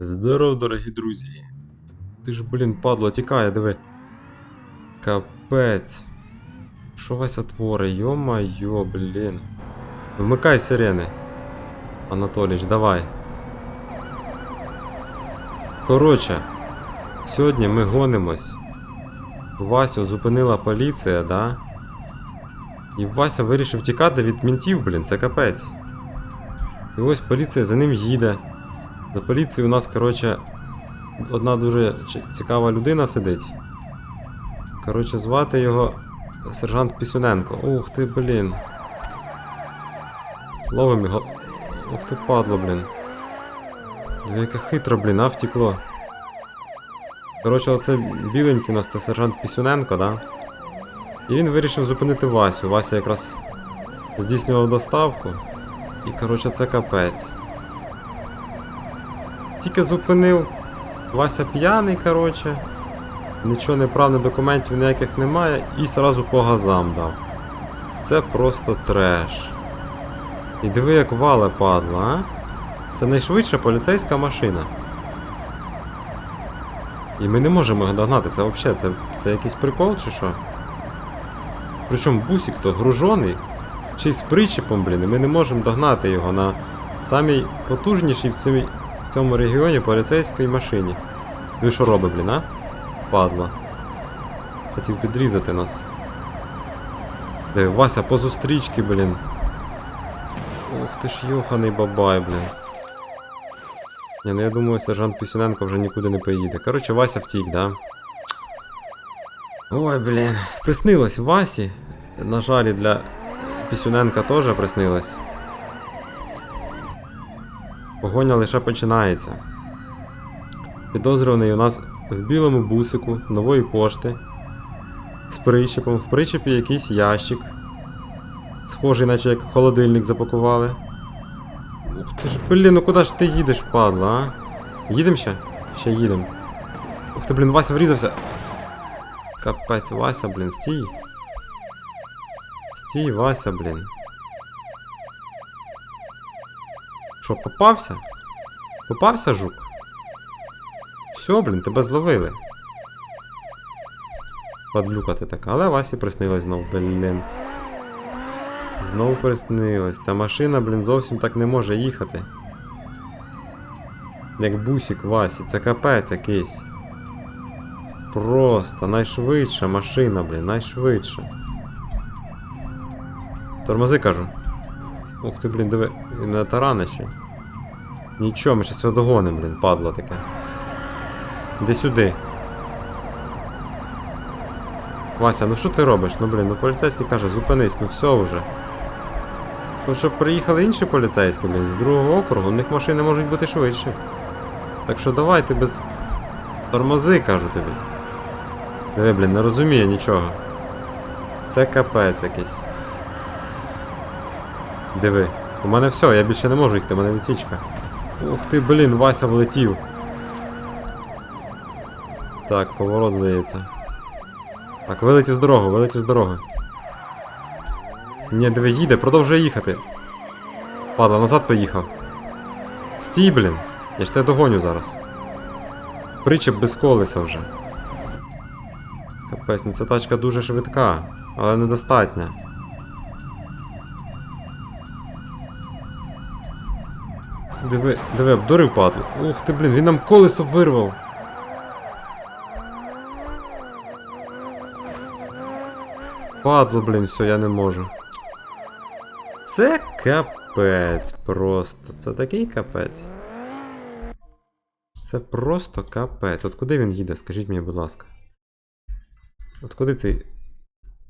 Здоров, дорогі друзі. Ти ж, блін, падло, тікає, диви. Капець. Що Вася творить? Йо-майо, блін. Вмикай сирени. Анатоліч, давай. Коротше, сьогодні ми гонимось. Васю зупинила поліція, да? І Вася вирішив тікати від ментів, блін, це капець. І ось поліція за ним їде. За поліцією у нас, коротше, одна дуже цікава людина сидить. Коротше, звати його сержант Пісюненко. Ух ти, блін. Ловим його. Ух ти падло, блін. Диви, яке хитро, блін, а втекло. Коротше, оце біленький у нас це сержант Пісюненко, да? І він вирішив зупинити Васю. Вася якраз здійснював доставку. І, коротше, це капець. Тільки зупинив. Вася п'яний, коротше. Нічого неправних документів ніяких немає і сразу по газам дав. Це просто треш. І диви, як вале падла, а? Це найшвидша поліцейська машина. І ми не можемо його догнати. Це взагалі це, це якийсь прикол чи що? Причому бусик то гружений, чи з причепом, блін, і ми не можемо догнати його на самій потужнішій в цьому, в цьому регіоні поліцейській машині. Він що робить, блін, а? Падла. Хотів підрізати нас. Де Вася по зустрічки, блін. Ух ти ж йоханий бабай, блін. Ні, ну я думаю, сержант Пісюненко вже нікуди не поїде. Коротше, Вася втік, да? Ой, блін. Приснилось Васі. На жаль, для Пісюненка теж приснилось. Погоня лише починається. Підозрюваний у нас в білому бусику нової пошти. З причепом. В причепі якийсь ящик. Схожий, наче як холодильник запакували. Ух ти ж, блін, ну куди ж ти їдеш, падла, а? Їдем ще? Ще їдем. Ух ти, блін, Вася врізався. Капець, Вася, блін, стій. Стій, Вася, блін. Що, попався? Попався, жук? Все, блін, тебе зловили. Падлюка ти така, але Васі приснилось знов, блін. Знов приснилось. Ця машина, блін, зовсім так не може їхати. Як бусик Васі, це капець якийсь. Просто найшвидша машина, блін, найшвидша. Тормози кажу. Ух ти, блін, диви, він на тарана ще. Нічого, ми щас його догоним, блін, падло таке. Іди сюди. Вася, ну що ти робиш? Ну блін, ну поліцейський каже, зупинись, ну все вже. Хоч щоб приїхали інші поліцейські, блін, з другого округу, у них машини можуть бути швидші. Так що давай ти без. Тормози, кажу тобі. Диви, блін, не розуміє нічого. Це капець якийсь. Диви. У мене все, я більше не можу їхати, у мене відсічка. Ух ти, блін, Вася влетів. Так, поворот здається. Так, вилетів з дороги, вилетів з дороги. Ні, диви, їде, продовжує їхати. Падла, назад поїхав. Стій, блін. Я ж тебе догоню зараз. Причеп без колеса вже. Капець, ну ця тачка дуже швидка, але недостатня. Диви, диви, обдурив падлу. Ух ти, блін, він нам колесо вирвав. Падло, блін, все, я не можу. Це капець просто. Це такий капець. Це просто капець. От куди він їде, скажіть мені, будь ласка. От куди цей.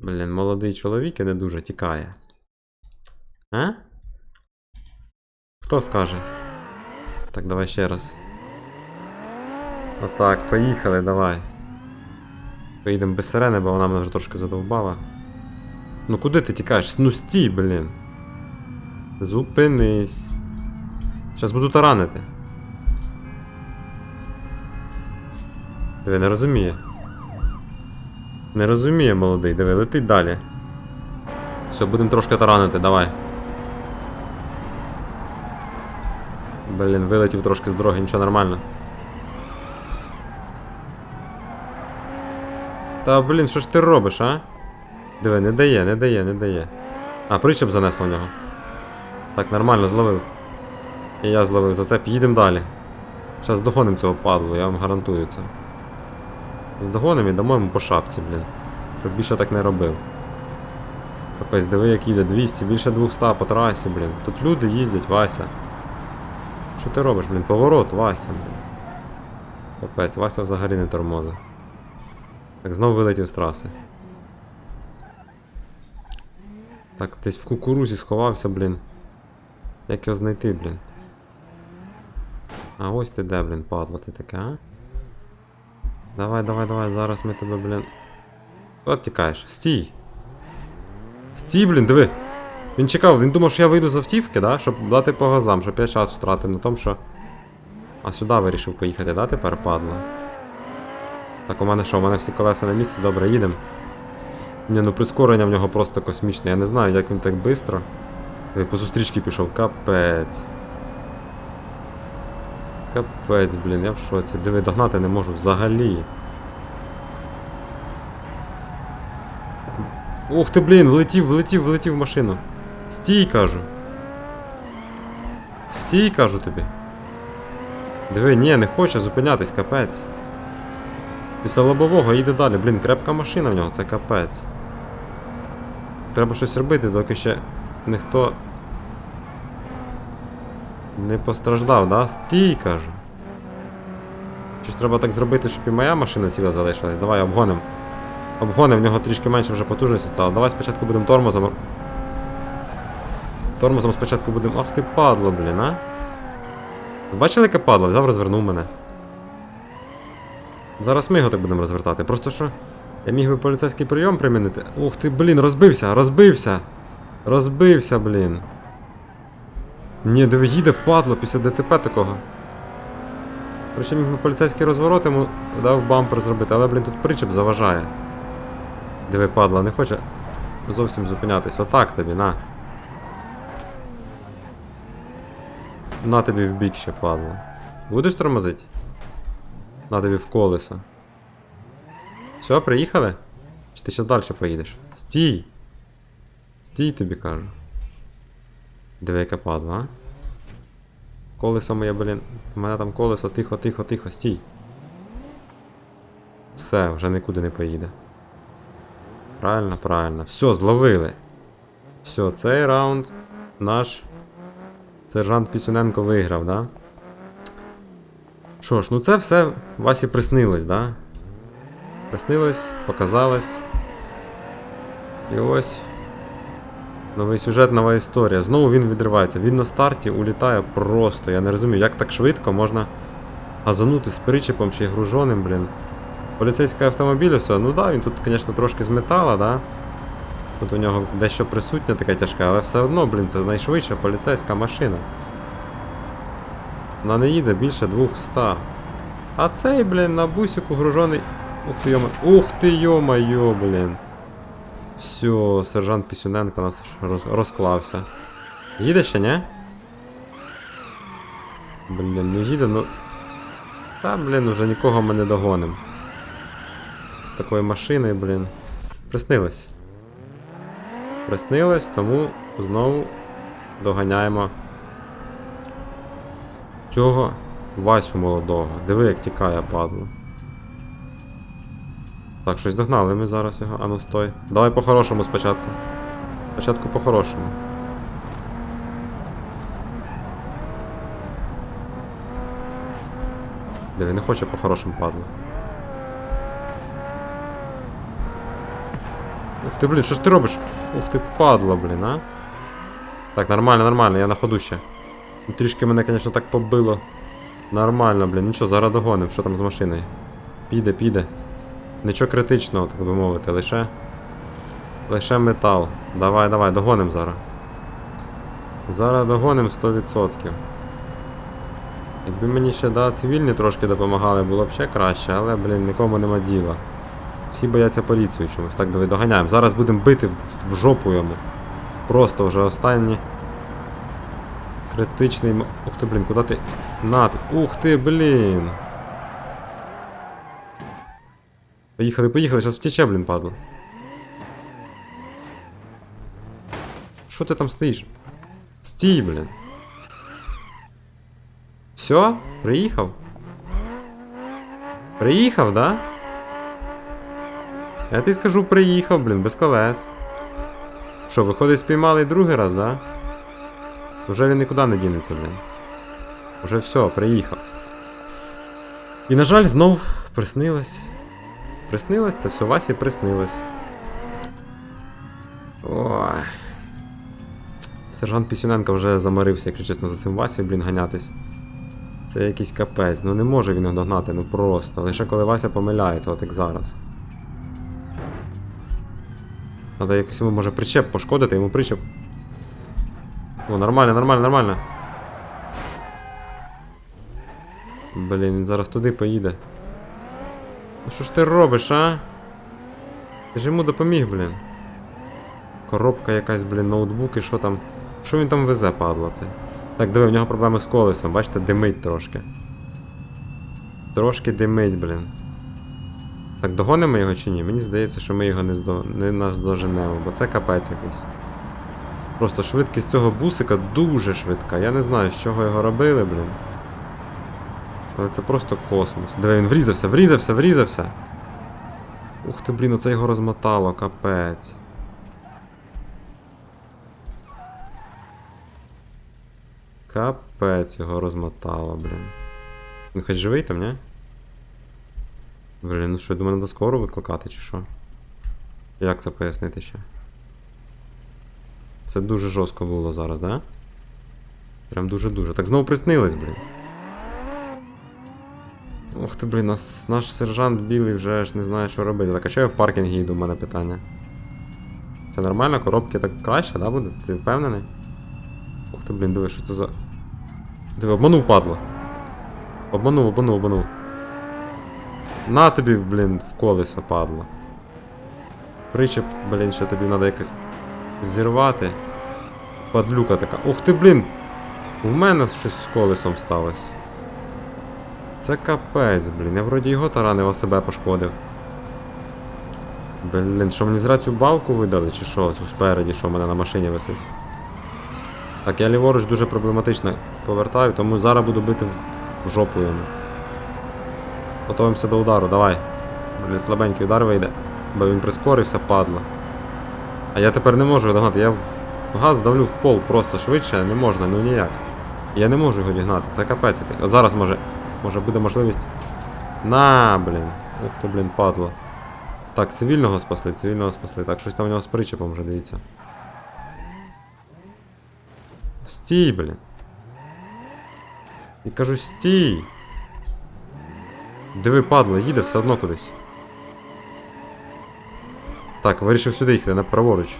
Блін, молодий чоловік і не дуже тікає. А? Хто скаже? Так, давай ще раз. Отак, поїхали, давай. Поїдемо без сирени, бо вона мене вже трошки задовбала. Ну куди ти тікаєш? Ну стій, блін. Зупинись. Зараз буду таранити. Диви, не розуміє. Не розуміє, молодий, диви, летить далі. Все, будемо трошки таранити, давай. Блін, вилетів трошки з дороги, нічого нормально. Та блін, що ж ти робиш, а? Диви, не дає, не дає, не дає. А, причеп занесло в нього. Так, нормально зловив. І я зловив за це, їдемо далі. Зараз догоним цього падлу, я вам гарантую це. Здогонимо і дамо йому по шапці, блін. Щоб більше так не робив. Капець, диви, як їде 200, більше 200 по трасі, блін. Тут люди їздять, Вася. Що ти робиш, блін? Поворот, Вася. Капець, Вася взагалі не тормозить. Так, знову вилетів з траси. Так, десь в кукурузі сховався, блін. Як його знайти, блін? А ось ти де, блін, падло ти таке, а? Давай, давай, давай, зараз ми тебе, блін. От тікаєш. Стій! Стій, блін, диви! Він чекав, він думав, що я вийду з автівки, да? Щоб дати по газам, щоб я час втратив на тому, що. А сюди вирішив поїхати, да, тепер падло? Так, у мене що, у мене всі колеса на місці, добре, їдемо. Ні, ну прискорення в нього просто космічне. Я не знаю, як він так швидко. По зустрічці пішов, капець. Капець, блін, я в шоці. Диви, догнати не можу взагалі. Ух ти, блін, влетів, влетів, влетів в машину. Стій, кажу. Стій, кажу тобі. Диви, ні, не хоче зупинятись, капець. Після лобового їде далі. Блін, крепка машина в нього, це капець. Треба щось робити, доки ще ніхто не постраждав, да? Стій, кажу. Ж треба так зробити, щоб і моя машина ціла залишилась? Давай обгоним. Обгоним, в нього трішки менше вже потужності стало. Давай спочатку будемо тормозом. Тормозом спочатку будемо. Ах ти падло, блін, а? Бачили, яке падло? Взяв, розвернув мене. Зараз ми його так будемо розвертати. Просто що. Я міг би поліцейський прийом примінити. Ух ти, блін, розбився, розбився! Розбився, блін. Ні, диви, їде падло після ДТП такого. Короче, міг би поліцейський розворот йому дав бампер зробити, але, блін, тут причеп заважає. Диви, падла, не хоче зовсім зупинятись. Отак тобі, на. На тобі в бік ще падло. Будеш тормозити? На тобі в колесо. Все, приїхали? Чи ти зараз далі поїдеш? Стій! Стій тобі кажу. Диви, яка падла, а? Колесо моє, блін. У мене там колесо, тихо, тихо, тихо, стій. Все, вже нікуди не поїде. Правильно, правильно. Все, зловили. Все, цей раунд наш сержант Пісюненко виграв, да? Що ж, ну це все Васі приснилось, да? Приснилось, показалось. І ось. Новий сюжет, нова історія. Знову він відривається. Він на старті улітає просто. Я не розумію, як так швидко можна газанути з причепом чи гружоним, блін. Поліцейський автомобіль, все. Ну да, він тут, звісно, трошки з метала, да. Тут у нього дещо присутнє таке тяжке, але все одно, блін, це найшвидша поліцейська машина. Вона не їде більше 200. А цей, блін, на бусику гружений. Ух ти йома. Ух ти йо-майо, блін. Все, сержант Пісюненко нас роз... розклався. Їде ще, ні? Блін, ну їде, ну. Та, блін, уже нікого ми не догоним. З такою машиною, блін. Приснилось. Приснилось, тому знову доганяємо цього Васю молодого. Диви, як тікає падло. Так, щось догнали ми зараз його. Ану стой. Давай по-хорошому спочатку. Спочатку по-хорошому. Диви, не хоче по-хорошому падло. Ух ти, блін, що ж ти робиш? Ух ти, падла, блін, а? Так, нормально, нормально, я на ходу ще. Ну, Трішки мене, звісно, так побило. Нормально, блін, нічого, зараз догоним, що там з машиною. Піде, піде. Нічого критичного, так би мовити, лише. Лише метал. Давай, давай, догоним зараз. Зараз догоним 100%. Якби мені ще да, цивільні трошки допомагали, було б ще краще, але, блін, нікому нема діла. Всі бояться поліцію чомусь. Так, давай доганяємо. Зараз будемо бити в, жопу йому. Просто вже останні. Критичний. Ух ти, блін, куди ти. На. Ух ти, блін. Поїхали, поїхали, зараз втече, блін, падло. Що ти там стоїш? Стій, блін. Все? Приїхав? Приїхав, да? Я тобі скажу, приїхав, блін, без колес. Що, виходить, спіймали другий раз, да? Вже він нікуди не дінеться, блін. Уже все, приїхав. І, на жаль, знов приснилось. Приснилось, це все Васі приснилось. Ой. Сержант Пісюненко вже замарився, якщо чесно, за цим Васі, блін, ганятись. Це якийсь капець, ну не може він його догнати, ну просто. Лише коли Вася помиляється, от як зараз. Надо якось йому може причеп пошкодити, йому причеп. О, нормально, нормально, нормально. Блін, зараз туди поїде. Ну що ж ти робиш, а? Ти ж йому допоміг, блін. Коробка якась, блін, ноутбук і що там. Що він там везе, падла це? Так, диви, в нього проблеми з колесом, бачите, димить трошки. Трошки димить, блін. Так, догонимо його чи ні? Мені здається, що ми його не, здо... не наздоженемо, бо це капець якийсь. Просто швидкість цього бусика дуже швидка. Я не знаю, з чого його робили, блін. Але це просто космос. Диви, він врізався, врізався, врізався. Ух ти, блін, оце його розмотало, капець. Капець його розмотало, блін. Він хоч живий там, ні? Блін, ну що, я думаю, треба скоро викликати, чи що? Як це пояснити ще? Це дуже жорстко було зараз, да? Прям дуже-дуже. Так знову приснилось, блін. Ух ти, блін, нас, наш сержант білий вже ж не знає, що робити. Так, а що я в паркінгі йду, у мене питання. Це нормально, коробки так краще, да, буде? Ти впевнений? Ух ти, блін, диви, що це за. Диви, обманув, падло. Обманув, обманув, обманув. На тобі, блін, в колесо падло. Причеп, блін, ще тобі треба якось зірвати. Падлюка така. Ух ти, блін! У мене щось з колесом сталося. Це капець, блін. Я вроді його таранив, а себе пошкодив. Блін, що мені зря цю балку видали, чи що? Цю спереді, що в мене на машині висить. Так, я ліворуч дуже проблематично повертаю, тому зараз буду бити в жопу йому. Готуємося до удару, давай. Блін, слабенький удар вийде, бо він прискорився, падло. А я тепер не можу догнати. Я в газ давлю в пол просто швидше, не можна, ну ніяк. Я не можу його дігнати, це капець який. От зараз може. Може буде можливість. На, блін. Ух ти, блін, падло. Так, цивільного спасли, цивільного спасли. Так, щось там у нього з причепом вже дивіться. Стій, блін. І кажу, стій. Диви, падло, їде все одно кудись. Так, вирішив сюди їхати, на праворуч.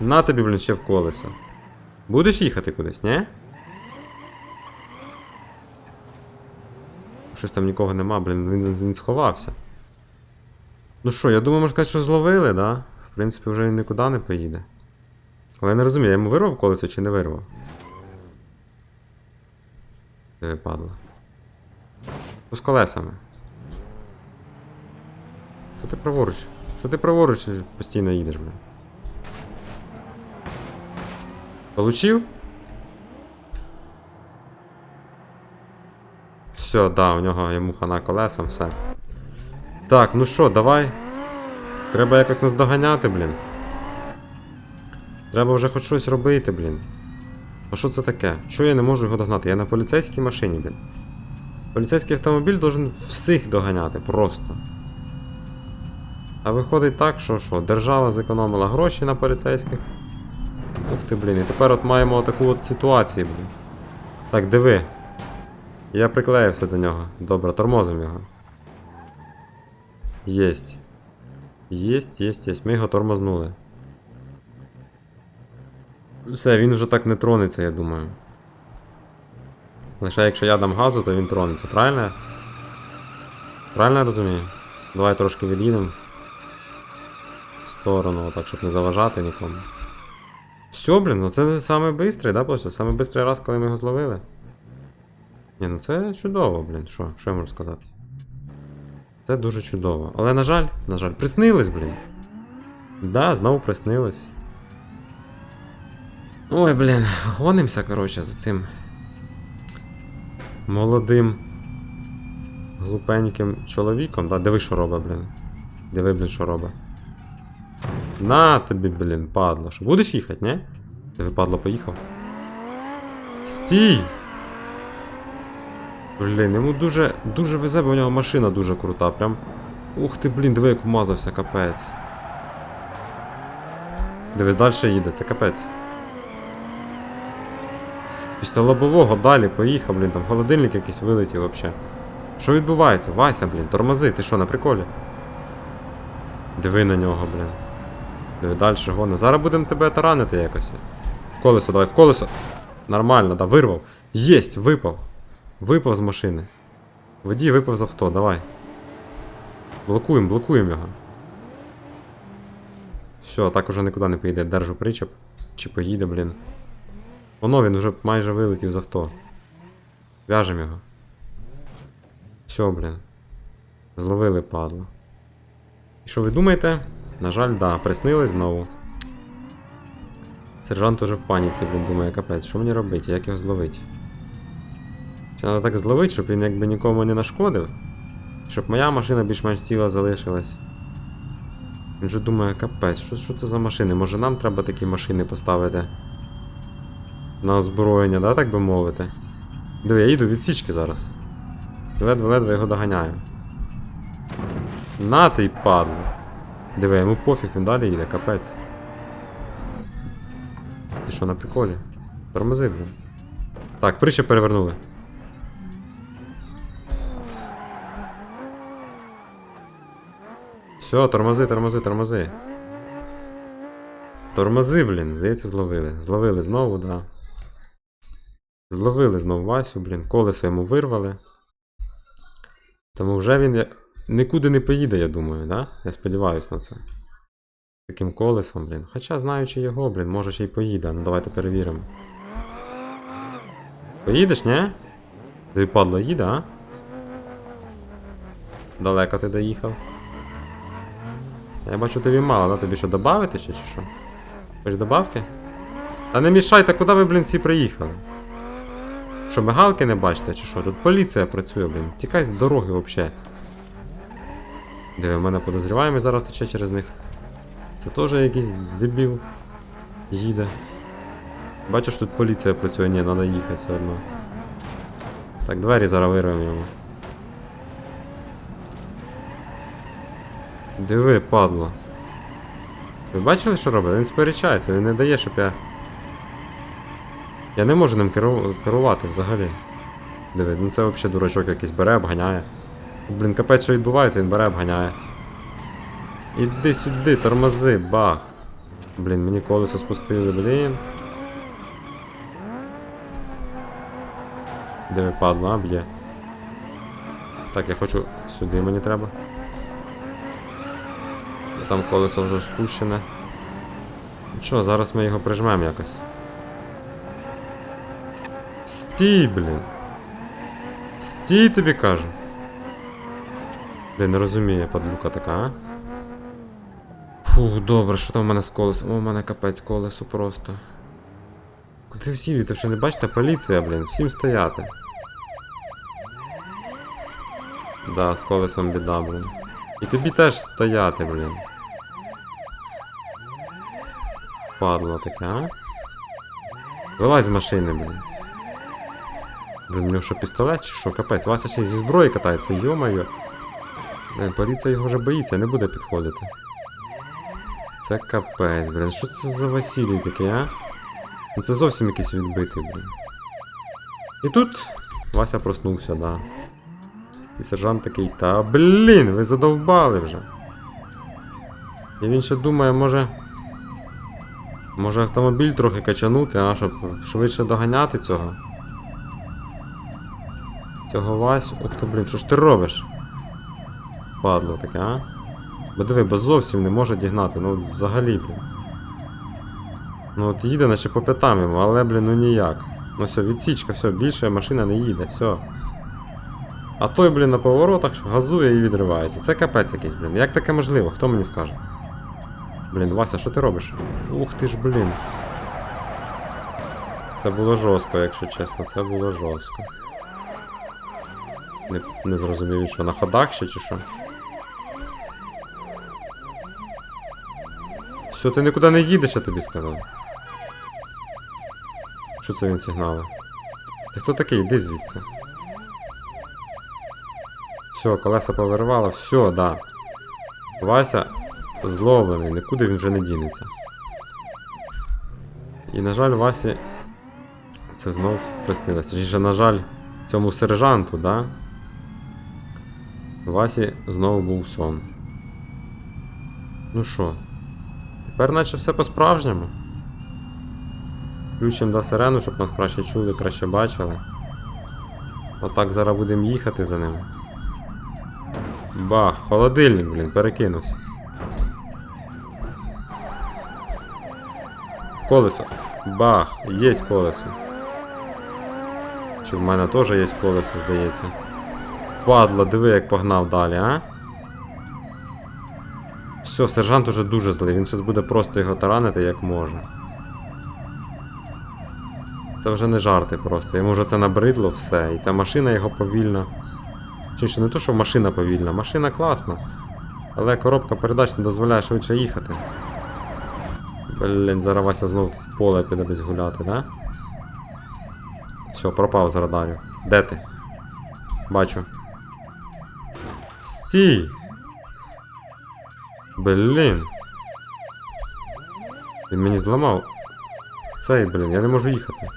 На тобі, блін, ще в колесо. Будеш їхати кудись, ні? Щось там нікого нема, блін, він, він сховався. Ну що, я думаю, можна сказати, що зловили, да? В принципі, вже він нікуди не поїде. Але я не розумію, я йому вирвав колесо чи не вирвав? Диви, падло. Що з колесами? Що ти праворуч? Що ти праворуч постійно їдеш, блін? Получив? Все, да, у нього йому хана колесом, все. Так, ну що, давай. Треба якось нас доганяти, блін. Треба вже хоч щось робити, блін. А що це таке? Чого я не можу його догнати? Я на поліцейській машині, блін. Поліцейський автомобіль должен всіх доганяти, просто. А виходить так, що що, держава зекономила гроші на поліцейських. Ух ти, блін, і тепер от маємо таку от ситуацію, блін. Так, диви. Я приклеївся до нього. Добре, тормозимо його. Єсть. Єсть, єсть, єсть. Ми його тормознули. Все, він вже так не тронеться, я думаю. Лише якщо я дам газу, то він тронеться, правильно? Правильно я розумію? Давай трошки від'їдемо. В сторону, так, щоб не заважати нікому. Все, блін, ну це саме бистрий, да, просто? Саме бистрий раз, коли ми його зловили. Ні, ну це чудово, блін. Що? Що я можу сказати? Це дуже чудово. Але, на жаль, на жаль, приснилось, блін. Да, знову приснилось. Ой, блін, гонимося, коротше, за цим. Молодим. Глупеньким чоловіком, да? Диви, що робить, блін. Диви, блін, що робить. На тобі, блін, падло. Що, будеш їхати, ні? Диви, падло, поїхав. Стій! Блін, йому дуже, дуже везе, бо у нього машина дуже крута. Прям. Ух ти, блін, диви, як вмазався, капець. Диви, далі їде, це капець. Після лобового далі поїхав, блін, там холодильник якийсь вилетів вообще. Що відбувається? Вася, блін, тормози, ти що, на приколі? Диви на нього, блін. Диви, далі гони. Зараз будемо тебе таранити якось. В колесо, давай, в колесо. Нормально, да, вирвав. Єсть, випав. Випав з машини. Водій випав з авто, давай. Блокуємо, блокуємо його. Все, так уже нікуди не поїде. Держу причеп. Чи поїде, блін. Воно він вже майже вилетів з авто. В'яжемо його. Все, блін. Зловили падло. І що ви думаєте? На жаль, да, приснилось знову. Сержант уже в паніці, блін, думає, капець, що мені робити, як його зловити? Чи треба так зловити, щоб він якби нікому не нашкодив? Щоб моя машина більш-менш ціла залишилась. Він же думає, капець, що, що це за машини? Може нам треба такі машини поставити? На озброєння, да, так би мовити? Диви, я їду від січки зараз. Ледве-ледве його доганяю. На ти падло. Диви, йому пофіг, він далі їде, капець. Ти що, на приколі? Тормози, блін. Так, притча перевернули. Все, тормози, тормози, тормози. Тормози, блін, здається, зловили. Зловили знову, да. Зловили знову Васю, блін, колесо йому вирвали. Тому вже він нікуди не поїде, я думаю, да? Я сподіваюся на це. Таким колесом, блін. Хоча, знаючи його, блін, може ще й поїде. Ну давайте перевіримо. Поїдеш, ні? Тобі падло їде, а? Далеко ти доїхав. Я бачу тобі мало, да? Тобі що добавити ще чи що? Хочеш добавки? Та не мішайте, куди ви, блін, всі приїхали? Що, мигалки не бачите, чи що? Тут поліція працює, блін. Тікай з дороги взагалі. Диви, в мене подозріваємо зараз втече через них. Це теж якийсь дебіл. Їде. Бачиш, тут поліція працює, ні, треба їхати все одно. Так, двері зараз вирвемо йому. Диви, падло. Ви бачили, що робить? Він сперечається, він не дає, щоб я. Я не можу ним керувати взагалі. Диви, ну це взагалі дурачок якийсь бере, обганяє. Блін, капець, що відбувається, він бере, обганяє. Іди сюди, тормози, бах. Блін, мені колесо спустили, блін. Диви, падла, б'є. Так, я хочу сюди мені треба. Там колесо вже спущене. Нічого, зараз ми його прижмемо якось. Стій, блін. Стій тобі кажу. Де не розуміє падлюка така, а? Фух, добре, що там в мене з колесом? О, у мене капець колесо просто. Куди всі йдете? Що не бачите? Поліція, блін, всім стояти. Да, з колесом біда, блін. І тобі теж стояти, блін. Падла така, а? Вилазь з машини, блін. Блін, у нього що пістолет чи що? Капець, Вася ще зі зброї катається, йо-моє. Блін, поліція його вже боїться, не буде підходити. Це капець, блін. Що це за Василій такий, а? Ну, Це зовсім якийсь відбитий, блін. І тут Вася проснувся, да. І сержант такий, та блін, ви задовбали вже. І він ще думає, може. Може автомобіль трохи качанути, а щоб швидше доганяти цього. Цього Васю. Ух ти, блін, що ж ти робиш? Падло таке, а? Бо диви, бо зовсім не може дігнати, ну взагалі, блін. Ну от їде наче по п'ятам йому, але, блін, ну ніяк. Ну все, відсічка, все, більше машина не їде, все. А той, блін, на поворотах газує і відривається. Це капець якийсь, блін. Як таке можливо? Хто мені скаже? Блін, Вася, що ти робиш? Ух ти ж, блін. Це було жорстко, якщо чесно, це було жорстко. Не, не зрозумів, що, на ходах ще чи що? Все, ти нікуди не їдеш, я тобі сказав. Що це він сигнали? Ти хто такий? Іди звідси. Все, колеса повиривало, все, да. Вася зловлений, нікуди він вже не дінеться. І, на жаль, Васі це знов приснилось. Точніше, на жаль, цьому сержанту, да? Васі знову був сон. Ну що, тепер наче все по-справжньому. Включимо до сирену, щоб нас краще чули, краще бачили. Отак зараз будемо їхати за ним. Бах, холодильник, блін, перекинувся. В колесо. Бах, є колесо. Чи в мене теж є колесо, здається. Падла, диви, як погнав далі, а? Все, сержант уже дуже злий, він зараз буде просто його таранити як може. Це вже не жарти просто. Йому вже це набридло все. І ця машина його повільно. Чи ще не то, що машина повільна, машина класна. Але коробка передач не дозволяє швидше їхати. Блін, зараз Вася в поле піде десь гуляти, да? Все, пропав з радарів. Де ти? Бачу. Стій! Блін. Він мені зламав. Цей, блін, я не можу їхати.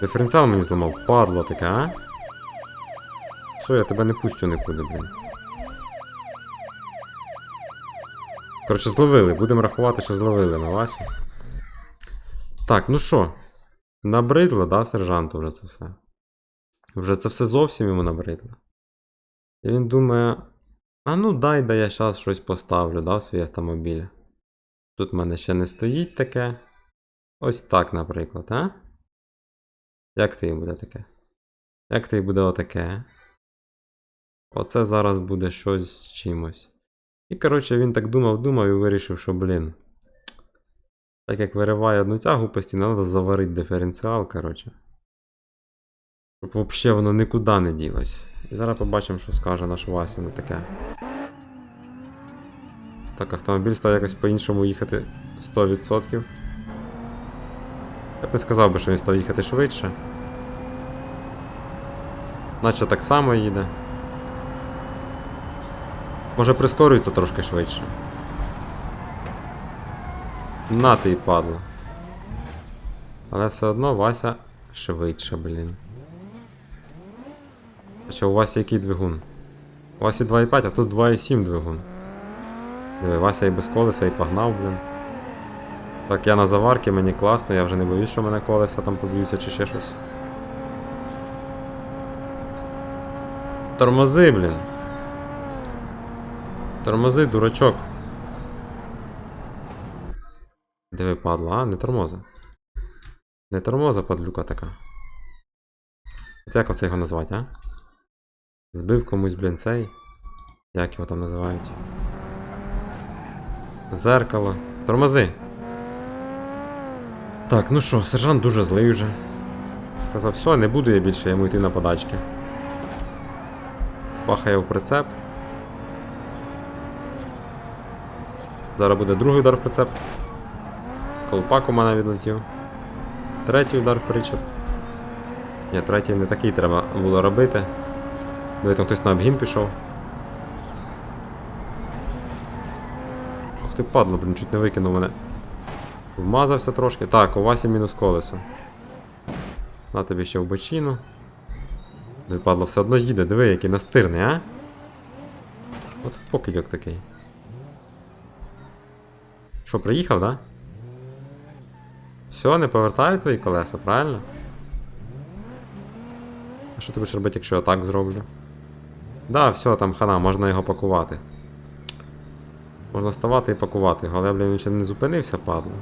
Диференціал мені зламав, падло таке, а? Все, я тебе не пустю нікуди, блін. Коротше, зловили. Будемо рахувати, що зловили на Васю. Так, ну що? Набридло, да, сержанту вже це все. Вже це все зовсім йому набридло. І він думає: а ну дай да я зараз щось поставлю, да, в свій автомобіль. Тут в мене ще не стоїть таке. Ось так, наприклад, а? Як тобі буде таке? Як тобі буде отаке? Оце зараз буде щось з чимось. І, коротше, він так думав, думав і вирішив, що, блін. Так як вириває одну тягу постійно, треба заварити диференціал, коротше. Щоб взагалі воно нікуди не ділось. І зараз побачимо, що скаже наш Вася на таке. Так, автомобіль став якось по-іншому їхати 100%. Я б не сказав би, що він став їхати швидше. Наче так само їде. Може прискорюється трошки швидше. На ти й падло. Але все одно Вася швидше, блін. Хоча у Васі який двигун? У Васі 2,5, а тут 2,7 двигун. Диви, Вася і без колеса і погнав, блін. Так, я на заварки, мені класно, я вже не боюсь, що мене колеса там поб'ються чи ще щось. Тормози, блін. Тормози, дурачок. Диви, падла, а? Не тормоза. Не тормоза, падлюка така. От як оце його назвати, а? Збив комусь, блін, цей. Як його там називають? Зеркало. Тормози. Так, ну що, сержант дуже злий вже. Сказав, все, не буду я більше йому йти на подачки. Бахає в прицеп. Зараз буде другий удар в прицеп. Колпак у мене відлетів. Третій удар в причеп. Ні, третій не такий треба було робити. Диви, там хтось на обгін пішов. Ох ти падло, блін, чуть не викинув мене. Вмазався трошки. Так, у Васі мінус колесо. На тобі ще в бочину. Ну і падло, все одно їде, диви, який настирний, а? От покидьок такий. Що, приїхав, да? Все, не повертаю твої колеса, правильно? А що ти будеш робити, якщо я так зроблю? Да, все, там хана, можна його пакувати. Можна ставати і пакувати але блін, він ще не зупинився, падло.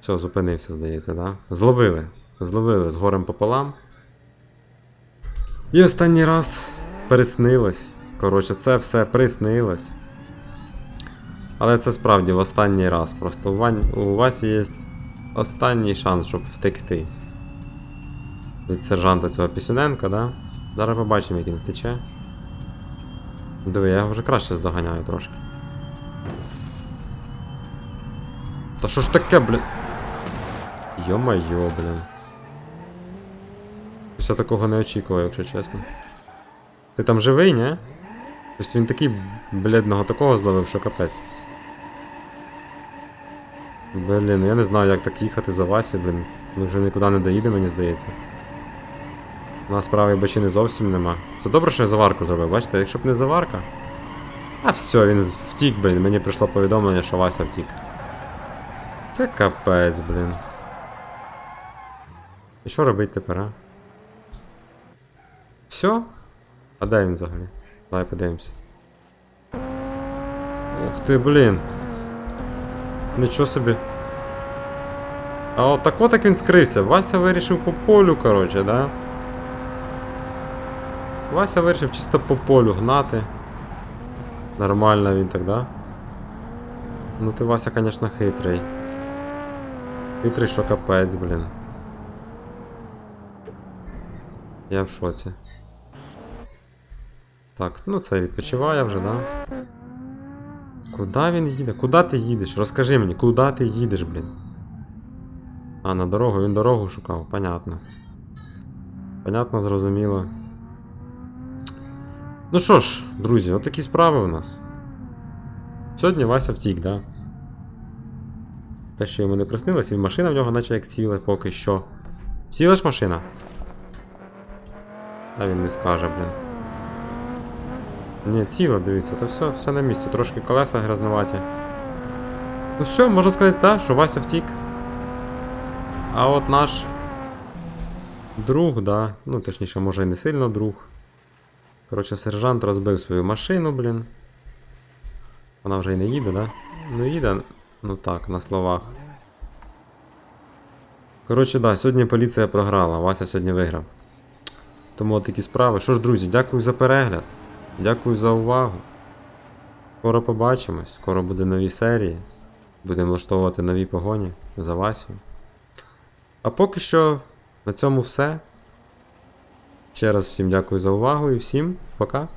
Все, зупинився, здається, да? Зловили. Зловили з горем пополам. І останній раз приснилось. Коротше, це все приснилось. Але це справді в останній раз. Просто у, у Васі є останній шанс, щоб втекти. Від сержанта цього Пісюненка, да? Зараз побачимо, як він втече. Диви, я його вже краще здоганяю трошки. Та що ж таке, блін? Йо-майо, блін. Я такого не очікував, якщо чесно. Ти там живий, ні? Тобто він такий бледного такого зловив, що капець. Блін, я не знаю, як так їхати за Васі, блін. Ми вже нікуди не доїдемо, мені здається. У нас правої бочини зовсім нема. Це добре, що я заварку зробив, бачите, якщо б не заварка. А все, він втік, блін. Мені прийшло повідомлення, що Вася втік. Це капець, блін. І що робити тепер, а? Все? А де він взагалі? Давай подивимось. Ух ти, блін. Нічого собі. А от так от як він скрився. Вася вирішив по полю, коротше, да? Вася вирішив чисто по полю гнати. Нормально він так, да? Ну ти Вася, конечно, хитрий. Хитрий, що капець, блін. Я в шоці. Так, ну це відпочиває вже, да? Куда він їде? Куда ти їдеш? Розкажи мені, куди ти їдеш, блін? А, на дорогу, він дорогу шукав, понятно. Понятно, зрозуміло. Ну що ж, друзі, от такі справи у нас. Сьогодні Вася втік, да? Те, що йому не приснилось, і машина в нього наче як ціла поки що. Ціла ж машина? А він не скаже, блін. Ні, ціла, дивіться, то все, все на місці, трошки колеса грязнуваті. Ну все, можна сказати, так, що Вася втік. А от наш друг, да, ну точніше, може і не сильно друг. Коротше, сержант розбив свою машину, блін. Вона вже й не їде, да? Ну їде, ну так, на словах. Коротше, да, сьогодні поліція програла, Вася сьогодні виграв. Тому от такі справи. Що ж, друзі, дякую за перегляд. Дякую за увагу. Скоро побачимось, скоро буде нові серії. Будемо влаштовувати нові погоні за Васю. А поки що на цьому все. Ще раз всім дякую за увагу і всім пока.